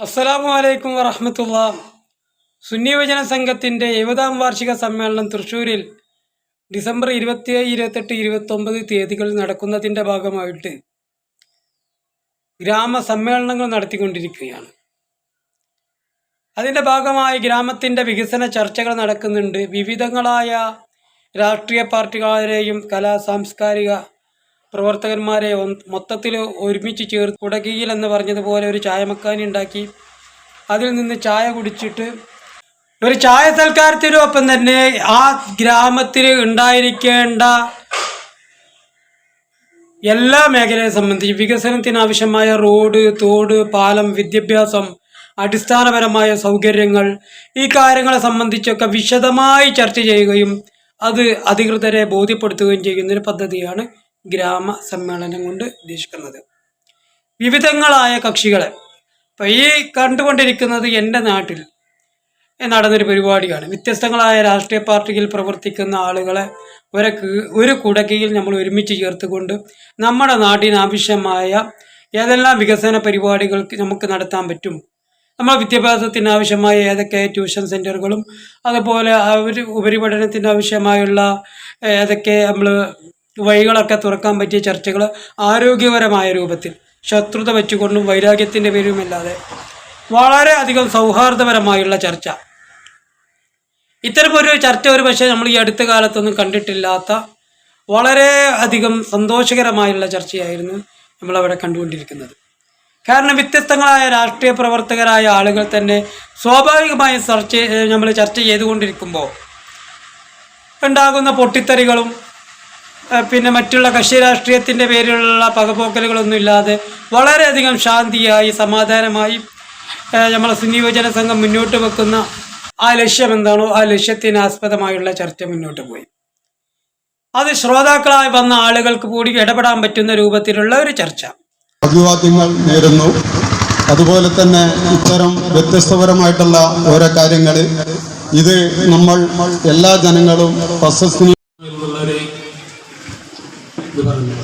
അസ്സലാമു അലൈക്കും വറഹമത്തുള്ള. സുന്നിവചന സംഘത്തിന്റെ എഴുപതാം വാർഷിക സമ്മേളനം തൃശ്ശൂരിൽ ഡിസംബർ ഇരുപത്തിയേഴ് ഇരുപത്തെട്ട് ഇരുപത്തൊമ്പത് തീയതികളിൽ നടക്കുന്നതിന്റെ ഭാഗമായിട്ട് ഗ്രാമസമ്മേളനങ്ങൾ നടത്തിക്കൊണ്ടിരിക്കുകയാണ്. അതിന്റെ ഭാഗമായി ഗ്രാമത്തിന്റെ വികസന ചർച്ചകൾ നടക്കുന്നുണ്ട്. വിവിധങ്ങളായ രാഷ്ട്രീയ പാർട്ടിക്കാരെയും കലാ സാംസ്കാരിക പ്രവർത്തകന്മാരെ മൊത്തത്തിൽ ഒരുമിച്ച് ചേർത്ത് കുടകിയിൽ എന്ന് പറഞ്ഞതുപോലെ ഒരു ചായമക്കാനി ഉണ്ടാക്കി. അതിൽ നിന്ന് ചായ കുടിച്ചിട്ട് ഒരു ചായ സൽക്കാരത്തിനൊപ്പം തന്നെ ആ ഗ്രാമത്തിൽ ഉണ്ടായിരിക്കേണ്ട എല്ലാ മേഖലയെ സംബന്ധിച്ച് വികസനത്തിനാവശ്യമായ റോഡ് തോട് പാലം വിദ്യാഭ്യാസം അടിസ്ഥാനപരമായ സൗകര്യങ്ങൾ ഈ കാര്യങ്ങളെ സംബന്ധിച്ചൊക്കെ വിശദമായി ചർച്ച ചെയ്യുകയും അത് അധികൃതരെ ബോധ്യപ്പെടുത്തുകയും ചെയ്യുന്നൊരു പദ്ധതിയാണ് ഗ്രാമ സമ്മേളനം കൊണ്ട് ഉദ്ദേശിക്കുന്നത്. വിവിധങ്ങളായ കക്ഷികളെ ഇപ്പം ഈ കണ്ടുകൊണ്ടിരിക്കുന്നത് എന്റെ നാട്ടിൽ നടന്നൊരു പരിപാടിയാണ്. വ്യത്യസ്തങ്ങളായ രാഷ്ട്രീയ പാർട്ടിയിൽ പ്രവർത്തിക്കുന്ന ആളുകളെ ഒരു ഒരു കുടക്കയിൽ നമ്മൾ ഒരുമിച്ച് ചേർത്തുകൊണ്ട് നമ്മുടെ നാട്ടിനാവശ്യമായ ഏതെല്ലാം വികസന പരിപാടികൾക്ക് നമുക്ക് നടത്താൻ പറ്റും നമ്മുടെ വിദ്യാഭ്യാസത്തിന് ആവശ്യമായ ഏതൊക്കെ ട്യൂഷൻ സെന്ററുകളും അതുപോലെ അവർ ഉപരിപഠനത്തിന് ആവശ്യമായുള്ള ഏതൊക്കെ നമ്മൾ വഴികളൊക്കെ തുറക്കാൻ പറ്റിയ ചർച്ചകൾ ആരോഗ്യപരമായ രൂപത്തിൽ ശത്രുത വെച്ചുകൊണ്ടും വൈരാഗ്യത്തിന്റെ പേരുമല്ലാതെ വളരെ അധികം സൗഹാർദ്ദപരമായുള്ള ചർച്ച. ഇത്തരമൊരു ചർച്ച ഒരു പക്ഷേ നമ്മൾ ഈ അടുത്ത കാലത്തൊന്നും കണ്ടിട്ടില്ലാത്ത വളരെ അധികം സന്തോഷകരമായുള്ള ചർച്ചയായിരുന്നു നമ്മളവിടെ കണ്ടുകൊണ്ടിരിക്കുന്നത്. കാരണം വ്യത്യസ്തങ്ങളായ രാഷ്ട്രീയ പ്രവർത്തകരായ ആളുകൾ തന്നെ സ്വാഭാവികമായും ചർച്ച നമ്മൾ ചർച്ച ചെയ്തുകൊണ്ടിരിക്കുമ്പോൾ ഉണ്ടാകുന്ന പൊട്ടിത്തെറികളും പിന്നെ മറ്റുള്ള കക്ഷി രാഷ്ട്രീയത്തിന്റെ പേരിലുള്ള പകപോക്കലുകളൊന്നും ഇല്ലാതെ വളരെയധികം ശാന്തിയായി സമാധാനമായി നമ്മളെ സുന്നി യുവജന സംഘം മുന്നോട്ട് വെക്കുന്ന ആ ലക്ഷ്യം എന്താണോ ആ ലക്ഷ്യത്തിന് ആസ്പദമായുള്ള ചർച്ച മുന്നോട്ട് പോയി. അത് ശ്രോതാക്കളായി വന്ന ആളുകൾക്ക് കൂടി ഇടപെടാൻ പറ്റുന്ന രൂപത്തിലുള്ള ഒരു ചർച്ച. അഭിവാദ്യങ്ങൾ നേരുന്നു. അതുപോലെ തന്നെ ഇത്തരം വ്യത്യസ്തപരമായിട്ടുള്ള ഓരോ കാര്യങ്ങൾ ഇത് നമ്മൾ എല്ലാ ജനങ്ങളും ഇത് പറഞ്ഞു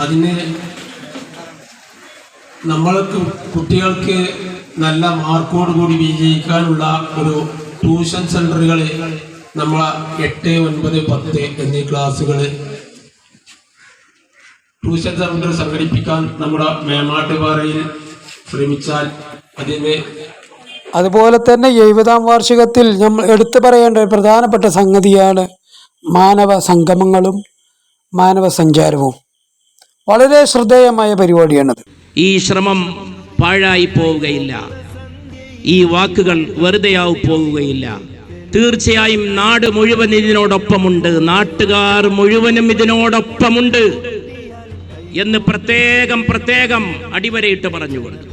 അതിന് നമ്മൾക്ക് കുട്ടികൾക്ക് നല്ല മാർക്കോട് കൂടി വിജയിക്കാനുള്ള ഒരു ട്യൂഷൻ സെന്ററുകൾ നമ്മൾ എട്ട് ഒൻപത് പത്ത് എന്നീ ക്ലാസ്സുകൾ ട്യൂഷൻ സെന്റർ സംഘടിപ്പിക്കാൻ നമ്മുടെ മേമാട്ടുപാറയിൽ ശ്രമിച്ചാൽ അതിന് അതുപോലെ തന്നെ എഴുപതാം വാർഷികത്തിൽ നമ്മൾ എടുത്തു പറയേണ്ട ഒരു പ്രധാനപ്പെട്ട സംഗതിയാണ് മാനവ സംഗമങ്ങളും. മാനവ സഞ്ചാരവും വളരെ ശ്രദ്ധേയമായ പരിപാടിയാണത്. ഈ ശ്രമം പാഴായി പോവുകയില്ല. ഈ വാക്കുകൾ വെറുതെയായി പോവുകയില്ല. തീർച്ചയായും നാട് മുഴുവൻ ഇതിനോടൊപ്പമുണ്ട്. നാട്ടുകാർ മുഴുവനും ഇതിനോടൊപ്പമുണ്ട് എന്ന് പ്രത്യേകം പ്രത്യേകം അടിവരയിട്ട് പറഞ്ഞുകൊണ്ട്.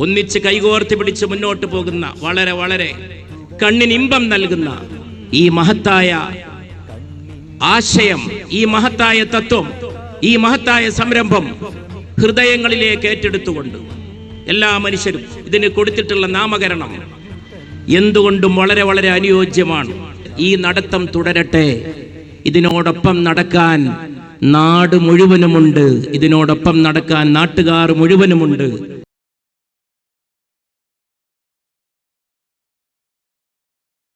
ഒന്നിച്ച് കൈകോർത്തി പിടിച്ച് മുന്നോട്ട് പോകുന്ന വളരെ വളരെ കണ്ണിന് ഇമ്പം നൽകുന്ന ഈ മഹത്തായ ആശയം ഈ മഹത്തായ തത്വം ഈ മഹത്തായ സംരംഭം ഹൃദയങ്ങളിലേക്ക് ഏറ്റെടുത്തുകൊണ്ട് എല്ലാ മനുഷ്യരും ഇതിന് കൊടുത്തിട്ടുള്ള നാമകരണം എന്തുകൊണ്ടും വളരെ വളരെ അനുയോജ്യമാണ്. ഈ നടത്തം തുടരട്ടെ. ഇതിനോടൊപ്പം നടക്കാൻ നാട് മുഴുവനുമുണ്ട്. ഇതിനോടൊപ്പം നടക്കാൻ നാട്ടുകാർ മുഴുവനുമുണ്ട്.